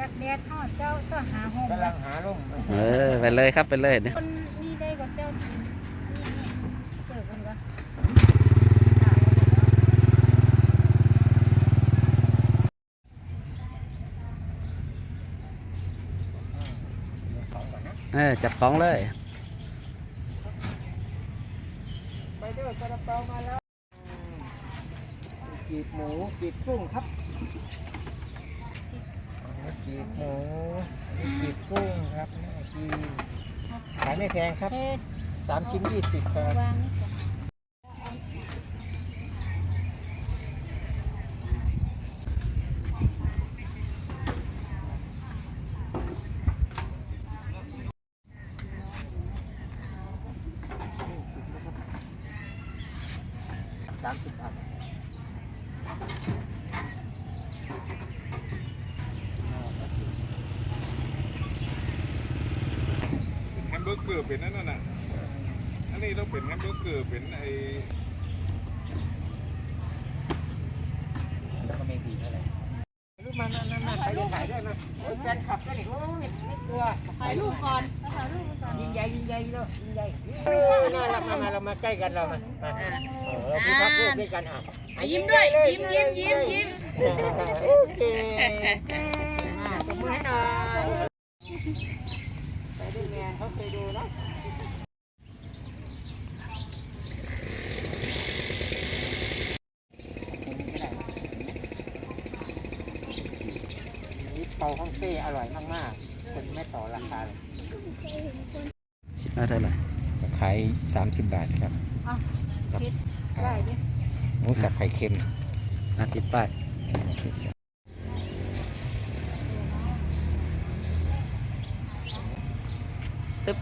จากแดดทอดเจ้าเสื้อหาห่มกำลังหาร่มเออไปเลยครับไปเลยเนี่ยคนนี่ได้ก็เจ้านี่นี่เปิดคนก็ของก่อนนะเออจับของเลยไปด้วยกระเป๋ามาแล้วกีบหมูกีบกุ้งครับ กีบหมูกีบกุ้งครับน่ากินขายไม่แพงครับเทศสามชิ้นยี่สิบครับวางนี่ก่อนสามสิบบาท แฮม เบอร์เกอร์เป็นนั่นน่ะ อันนี้ต้องเป็นแฮมเบอร์เกอร์เป็นไอแล้วก็ไม่ดีเท่าไหร่รูปมานั่นนั่นใครจะถ่ายด้วยมาโอ้ยแฟนขับก็นี่โอ้ยไม่กลัวถ่ายรูปก่อนถ่ายรูปก่อนยิงใหญ่ยิงใหญ่เลยยิงใหญ่เออน่ารักมามาเรามาใกล้กันเรามามาเออเราพูดพักพูดด้วยกันอะอะยิ้มด้วยยิ้มยิ้มยิ้มยิ้มโอเคมาตบมือให้หน่อย ไปด้วยแมนเขาเคยดูเนาะนี่เปาฮ่องเต้อร่อยมากๆคนไม่ต่อราคาเลยชิ้นละเท่าไหร่ขาย30บาทครับเอากับคิดได้ดิหมูสับไข่เค็มอาทิตย์ป้าย โ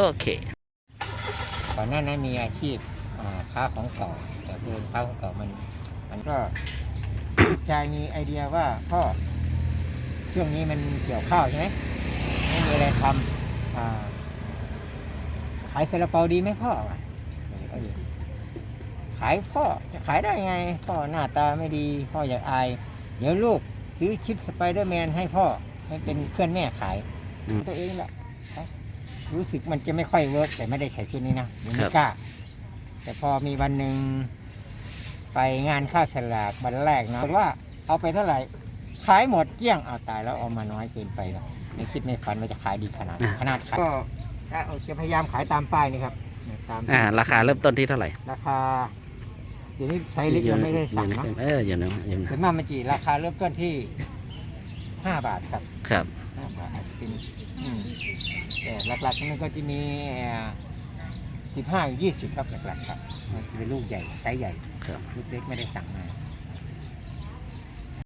อเคก่อนหน้านั้นมีอาชีพอ่าค้าของเก่า แต่เดินค้าของเก่ามัน มันก็ใจมีไอเดียว่าพ่อช่วงนี้มันเกี่ยวข้าวใช่ไหมไม่มีอะไรทำอ่าขายซาลาเปาดีไหมพ่อวะก็ดีขายพ่อจะขายได้ไง พ่อหน้าตาไม่ดี พ่ออยากอาย เดี๋ยวลูกซื้อชุดสไปเดอร์แมนให้พ่อให้เป็นเพื่อนแม่ขายอืมตัวเองแหละครับรู้สึกมันจะไม่ค่อยเวิร์กแต่ไม่ได้ใส่ชุดนี้นะยังคไม่รับกล้า แต่พอมีวันหนึ่งไปงานข้าวฉลากวันแรกเนาะว่าเอาไปเท่าไหร่ขายหมดเกลี้ยงเอาตายแล้วเอามาน้อยเกินไปแล้วไม่คิดไม่ฝันว่าจะขายดีขนาดนั้นขนาด ขายก็จะพยายามขายตามป้ายนี่ครับเนี่ยตามอ่า ราคาเริ่มต้นที่เท่าไหร่ราคาเดี๋ยวนี้ไซส์เล็กยังไม่ได้สั่งอยู่เนาะในเอออยู่นะอยู่นะถึงมามันจีราคาเริ่มต้นที่ห้าบาทครับครับ ห้าบาทเป็นอืมแต่หลักๆมันก็จะมีสิบห้ายี่สิบครับหลักๆครับมันจะเป็นลูกใหญ่ไซส์ใหญ่ครับ ลูกเล็กไม่ได้สั่งมา